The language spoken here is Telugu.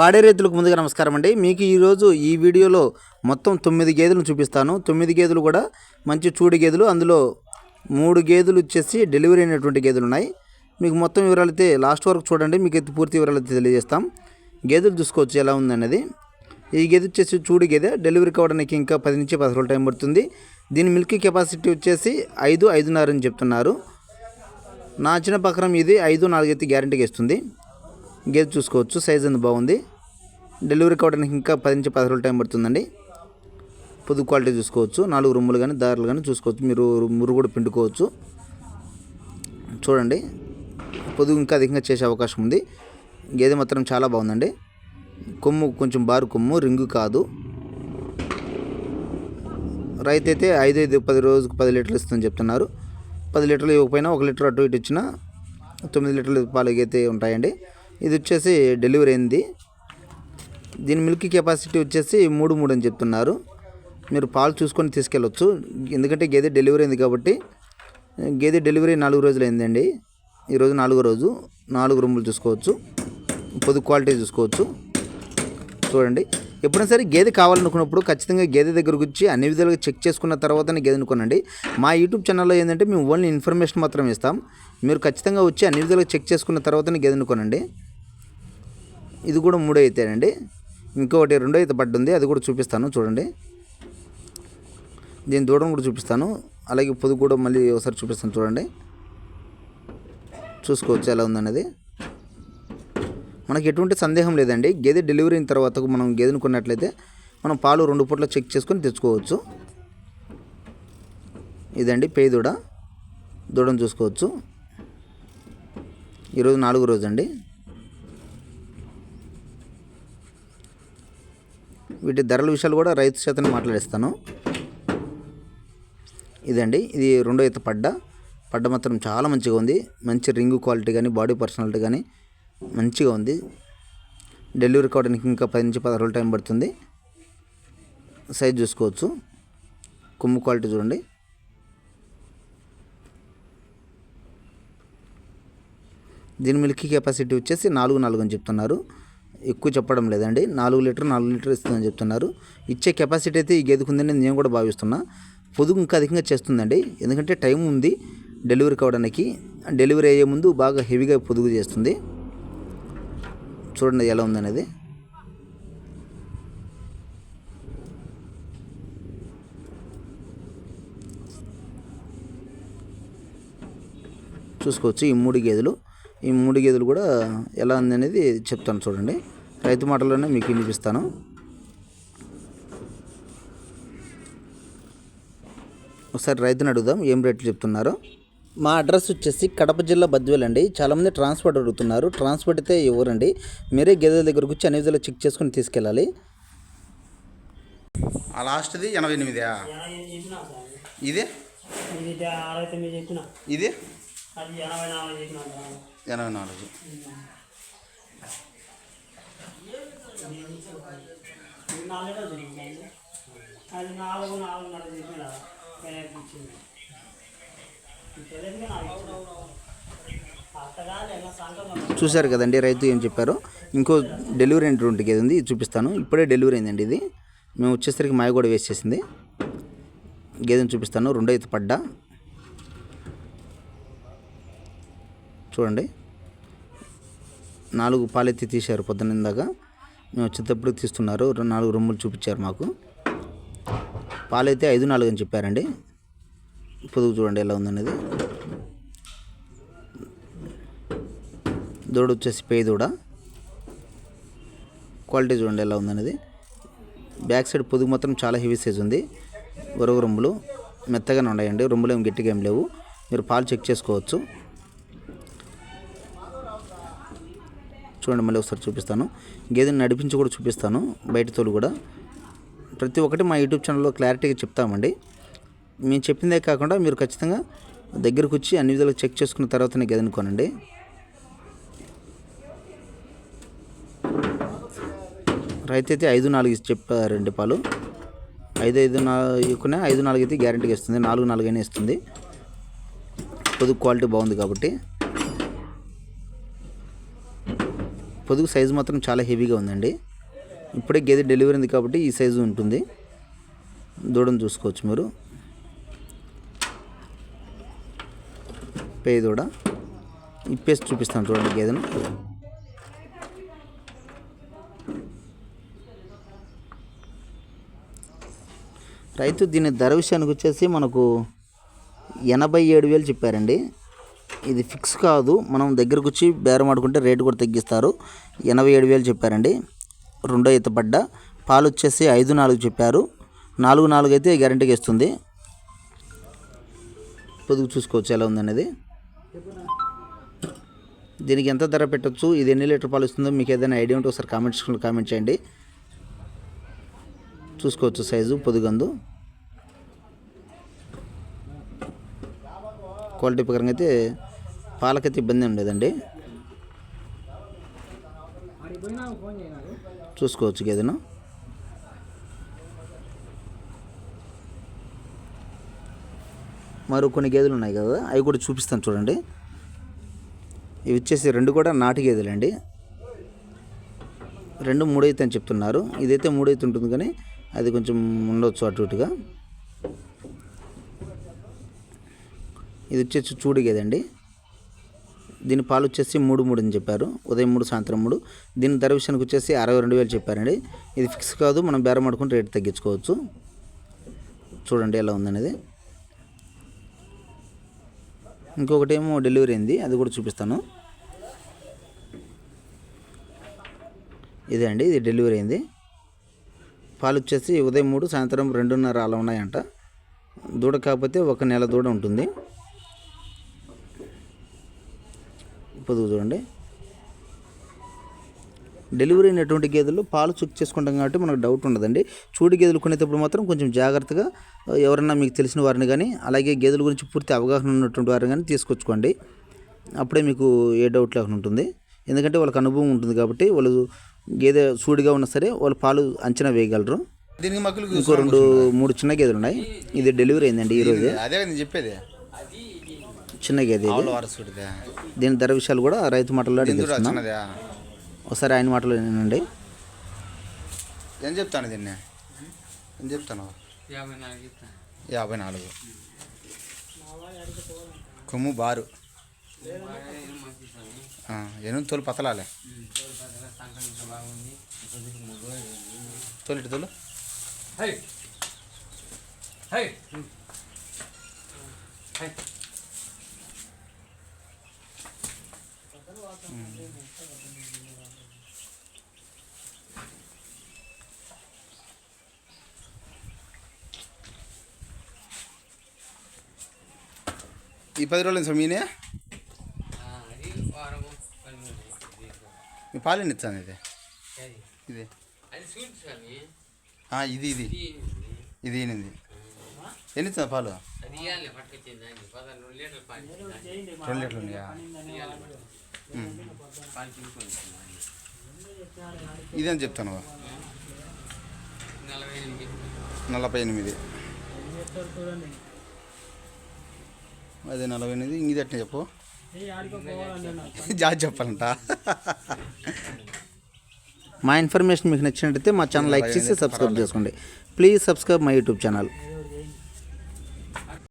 పాడే రైతులకు ముందుగా నమస్కారం అండి. మీకు ఈరోజు ఈ వీడియోలో మొత్తం తొమ్మిది గేదెలను చూపిస్తాను. తొమ్మిది గేదెలు కూడా మంచి చూడు గేదెలు. అందులో మూడు గేదెలు వచ్చేసి డెలివరీ అయినటువంటి గేదెలు ఉన్నాయి. మీకు మొత్తం వివరాలు అయితే లాస్ట్ వరకు చూడండి. మీకు అయితే పూర్తి వివరాలు అయితే తెలియజేస్తాం. గేదెలు చూసుకోవచ్చు ఎలా ఉందన్నది ఈ గేదె వచ్చేసి చూడు గేదె. డెలివరీ కావడానికి ఇంకా పది నుంచి పది రోజులు టైం పడుతుంది. దీని మిల్క్ కెపాసిటీ వచ్చేసి ఐదు ఐదున్నర అని చెప్తున్నారు. నా చిన్న ప్రకారం ఇది ఐదు నాలుగైతే గ్యారంటీగా ఇస్తుంది. గేదె చూసుకోవచ్చు. సైజ్ అంత బాగుంది? డెలివరీ కావడానికి ఇంకా పది నుంచి పది రోజులు టైం పడుతుందండి. పొదుగు క్వాలిటీ చూసుకోవచ్చు. నాలుగు రొమ్ములు కానీ దారులు కానీ చూసుకోవచ్చు. మీరు మురుగు కూడా పిండుకోవచ్చు. చూడండి. పొదుగు ఇంకా అధికంగా చేసే అవకాశం ఉంది. గేదె మాత్రం చాలా బాగుందండి. కొమ్ము కొంచెం బారు కొమ్ము రింగు కాదు. రైతు అయితే ఐదు ఐదు పది రోజుకు పది లీటర్లు ఇస్తుందని చెప్తున్నారు. పది లీటర్లు ఇవ్వకపోయినా ఒక లీటర్ అటు ఇటు ఇచ్చినా తొమ్మిది లీటర్లు పాలు అయితే ఉంటాయండి. ఇది వచ్చేసి డెలివరీ అయింది. దీని మిల్క్ కెపాసిటీ వచ్చేసి మూడు మూడు అని చెప్తున్నారు. మీరు పాలు చూసుకొని తీసుకెళ్ళొచ్చు. ఎందుకంటే గేదె డెలివరీ అయింది కాబట్టి గేదె డెలివరీ నాలుగు రోజులు అయిందండి. ఈరోజు నాలుగో రోజు. నాలుగు రూములు చూసుకోవచ్చు. పొదుగు క్వాలిటీ చూసుకోవచ్చు. చూడండి. ఎప్పుడైనా సరే గేదె కావాలనుకున్నప్పుడు ఖచ్చితంగా గేదె దగ్గరకు వచ్చి అన్ని విధాలుగా చెక్ చేసుకున్న తర్వాతనే గేదెను కొనండి. మా యూట్యూబ్ ఛానల్లో ఏంటంటే మేము ఓన్లీ ఇన్ఫర్మేషన్ మాత్రం ఇస్తాం. మీరు ఖచ్చితంగా వచ్చి అన్ని విధాలుగా చెక్ చేసుకున్న తర్వాతనే గేదెను కొనండి. ఇది కూడా మూడో అయితేనండి ఇంకొకటి రెండో అయితే పడ్డుంది అది కూడా చూపిస్తాను చూడండి. దీని దూడం కూడా చూపిస్తాను. అలాగే పొదుగు కూడా మళ్ళీ ఒకసారి చూపిస్తాను చూడండి. చూసుకోవచ్చు ఎలా ఉందన్నది మనకి ఎటువంటి సందేహం లేదండి. గేదె డెలివరీ అయిన తర్వాత మనం గేదెను కొన్నట్లయితే మనం పాలు రెండు పూట్ల చెక్ చేసుకొని తెచ్చుకోవచ్చు. ఇదండి పే దూడ దూడను చూసుకోవచ్చు. ఈరోజు నాలుగు రోజు అండి వీటి ధరల విషయాలు కూడా రైతు చేతనే మాట్లాడిస్తాను. ఇదండి ఇది రెండో ఈత పడ్డ. పడ్డ మాత్రం చాలా మంచిగా ఉంది. మంచి రింగు క్వాలిటీ కానీ బాడీ పర్సనాలిటీ కానీ మంచిగా ఉంది. డెలివరీ కావడానికి ఇంకా పది నుంచి పది రోజులు టైం పడుతుంది. సైజ్ చూసుకోవచ్చు. కొమ్ము క్వాలిటీ చూడండి. దీని మిల్క్ కెపాసిటీ వచ్చేసి నాలుగు నాలుగు అని చెప్తున్నారు. ఎక్కువ చెప్పడం లేదండి. నాలుగు లీటర్ నాలుగు లీటర్ ఇస్తుందని చెప్తున్నారు. ఇచ్చే కెపాసిటీ అయితే ఈ గేదెకుందని నేను కూడా భావిస్తున్నా. పొదుగు ఇంకా అధికంగా చేస్తుందండి. ఎందుకంటే టైం ఉంది డెలివరీ కావడానికి. డెలివరీ అయ్యే ముందు బాగా హెవీగా పొదుగు చేస్తుంది. చూడండి ఎలా ఉందనేది. చూసుకోవచ్చు ఈ మూడు గేదెలు. ఈ మూడు గేదెలు కూడా ఎలా ఉందనేది చెప్తాను చూడండి. రైతు మాటల్లోనే మీకు వినిపిస్తాను. ఒకసారి రైతుని అడుగుదాం ఏం రేట్లు చెప్తున్నారో? మా అడ్రస్ వచ్చేసి కడప జిల్లా బద్వేల్ అండి. చాలామంది ట్రాన్స్పోర్ట్ అడుగుతున్నారు. ట్రాన్స్పోర్ట్ అయితే ఇవ్వరండి మీరే గేదెల దగ్గరకు వచ్చి అన్ని విధాలు చెక్ చేసుకుని తీసుకెళ్ళాలి. ఆ లాస్ట్ది ఎనభై ఎనిమిది? ఇదే? ఇది? ఎనభై నాలుగు అది నాలుగున్నర చెప్పిన ఇచ్చింది. చూశారు కదండి రైతు ఏం చెప్పారో? ఇంకో డెలివరీ అయినటువంటి గేదె ఉంది ఇది చూపిస్తాను. ఇప్పుడే డెలివరీ అయిందండి ఇది. మేము వచ్చేసరికి మాయ కూడా వేసేసింది గేదెని చూపిస్తాను రెండో అయితే పడ్డా. చూడండి. నాలుగు పాలెత్తి తీశారు పొద్దున్న ఇందాక. మేము వచ్చేటప్పుడు తీస్తున్నారు. నాలుగు రొమ్ములు చూపించారు మాకు. పాలైతే ఐదు నాలుగు అని చెప్పారండి. పొదుగు చూడండి ఎలా ఉందనేది. దూడ వచ్చేసి పే దూడ. క్వాలిటీ చూడండి ఎలా ఉందనేది. బ్యాక్ సైడ్ పొదుగు మాత్రం చాలా హెవీ సైజ్ ఉంది. ఒరగ రొమ్ములు మెత్తగానే ఉన్నాయండి. రొమ్ములు ఏం గట్టిగా ఏం లేవు. మీరు పాలు చెక్ చేసుకోవచ్చు. చూడండి మళ్ళీ ఒకసారి చూపిస్తాను. గేదెని నడిపించి కూడా చూపిస్తాను బయట తోలు కూడా. ప్రతి ఒక్కటి మా యూట్యూబ్ ఛానల్లో క్లారిటీగా చెప్తామండి. మేము చెప్పిందే కాకుండా మీరు ఖచ్చితంగా దగ్గరకు వచ్చి అన్ని విధాలుగా చెక్ చేసుకున్న తర్వాతనే గేదెని కొనండి. రైతు అయితే ఐదు నాలుగు చెప్పారండి పాలు. ఐదు ఐదు నాలుగునే ఐదు నాలుగు అయితే గ్యారంటీగా ఇస్తుంది. నాలుగు నాలుగైనా ఇస్తుంది. పొదుపు క్వాలిటీ బాగుంది కాబట్టి. పొదుగు సైజు మాత్రం చాలా హెవీగా ఉందండి. ఇప్పుడే గేదె డెలివరీ ఉంది కాబట్టి ఈ సైజు ఉంటుంది. దూడను చూసుకోవచ్చు మీరు. పే దూడ. ఇప్పేసి చూపిస్తాను చూడండి గేదెను. రైతు దీని ధర విషయానికి వచ్చేసి మనకు ఎనభై ఏడు వేలు చెప్పారండి. ఇది ఫిక్స్ కాదు. మనం దగ్గరకు వచ్చి బేరం ఆడుకుంటే రేటు కూడా తగ్గిస్తారు. ఎనభై ఏడు వేలు చెప్పారండి. రెండో ఈత పడ్డ పాలు వచ్చేసి ఐదు నాలుగు చెప్పారు. నాలుగు నాలుగు అయితే గ్యారంటీగా ఇస్తుంది. పొదుగు చూసుకోవచ్చు ఎలా ఉందనేది. దీనికి ఎంత ధర పెట్టచ్చు? ఇది ఎన్ని లీటర్ పాలు ఇస్తుందో మీకు ఏదైనా ఐడియా ఉంటే ఒకసారి కామెంట్ కామెంట్ చేయండి. చూసుకోవచ్చు సైజు పొదుగందు. క్వాలిటీ ప్రకారంగా అయితే పాలకైతే ఇబ్బంది ఉండేదండి చూసుకోవచ్చు గేదెను మరో కొన్ని గేదెలు ఉన్నాయి కదా అవి కూడా చూపిస్తాను చూడండి. ఇవి వచ్చేసి రెండు కూడా నాటు గేదెలండి. రెండు మూడైతే అని చెప్తున్నారు. ఇదైతే మూడైతే ఉంటుంది కానీ అది కొంచెం ఉండొచ్చు అటు ఇటుగా. ఇది వచ్చేసి చూడు గేదండి దీని పాలు వచ్చేసి మూడు మూడు అని చెప్పారు. ఉదయం మూడు సాయంత్రం మూడు. దీని ధర విషయానికి వచ్చేసి అరవై రెండు వేలు చెప్పారండి. ఇది ఫిక్స్ కాదు మనం బేరం ఆడుకుంటే రేటు తగ్గించుకోవచ్చు. చూడండి ఎలా ఉందనేది. ఇంకొకటి ఏమో డెలివరీ అయింది అది కూడా చూపిస్తాను. ఇదే అండి ఇది డెలివరీ అయింది. పాలు వచ్చేసి ఉదయం మూడు సాయంత్రం రెండున్నర అలా ఉన్నాయంట. దూడ కాకపోతే ఒక నెల దూడ ఉంటుంది. పొదుగు చూడండి. డెలివరీ అయినటువంటి గేదెలు పాలు చెక్ చేసుకుంటాం కాబట్టి మనకు డౌట్ ఉండదండి. చూడి గేదెలు కొనేటప్పుడు మాత్రం కొంచెం జాగ్రత్తగా ఎవరన్నా మీకు తెలిసిన వారిని కానీ అలాగే గేదెల గురించి పూర్తి అవగాహన ఉన్నటువంటి వారిని కానీ తీసుకొచ్చుకోండి. అప్పుడే మీకు ఏ డౌట్ లేకుండా ఉంటుంది. ఎందుకంటే వాళ్ళకి అనుభవం ఉంటుంది కాబట్టి వాళ్ళు గేదె సూడిగా ఉన్నా సరే వాళ్ళు పాలు అంచనా వేయగలరు. ఇంకో రెండు మూడు చిన్న గేదెలు ఉన్నాయి. ఇది డెలివరీ అయిందండి ఈరోజు అదే చెప్పేది. చిన్న గేదె దీని ధర విషయాలు కూడా రైతు మాటల్లో ఒకసారి ఆయన మాటలు వినండి. ఏం చెప్తాను దీన్ని? ఏం చెప్తాను? యాభై నాలుగు కొమ్ము బారు. ఎనుమిది తోలు పతలాలే. సంక్రాంతి బాగుంది పొద్దుకు మూడు రోజులు తోలు ఇటు తోలు. హై. హై. హై. ఈ పది రోజులు సార్ మీనే? మీ పాలు ఎన్ని ఇచ్చాను ఇది? ఇది. ఇది. ఇది ఇది. ఈనింది ఎన్ని పాలు? పాలు ఇచ్చింది దాన్ని. రెండు లీటర్లు ఉన్నాయా? ఇదేం చెప్తాను నలభై ఎనిమిది. అదే నలభై ఎనిమిది ఇంగిది ఎట్లా చెప్పు. జాతి చెప్పాలంట. మా ఇన్ఫర్మేషన్ మీకు నచ్చినట్టయితే మా ఛానల్ లైక్ చేసి సబ్స్క్రైబ్ చేసుకోండి. Please subscribe my YouTube channel.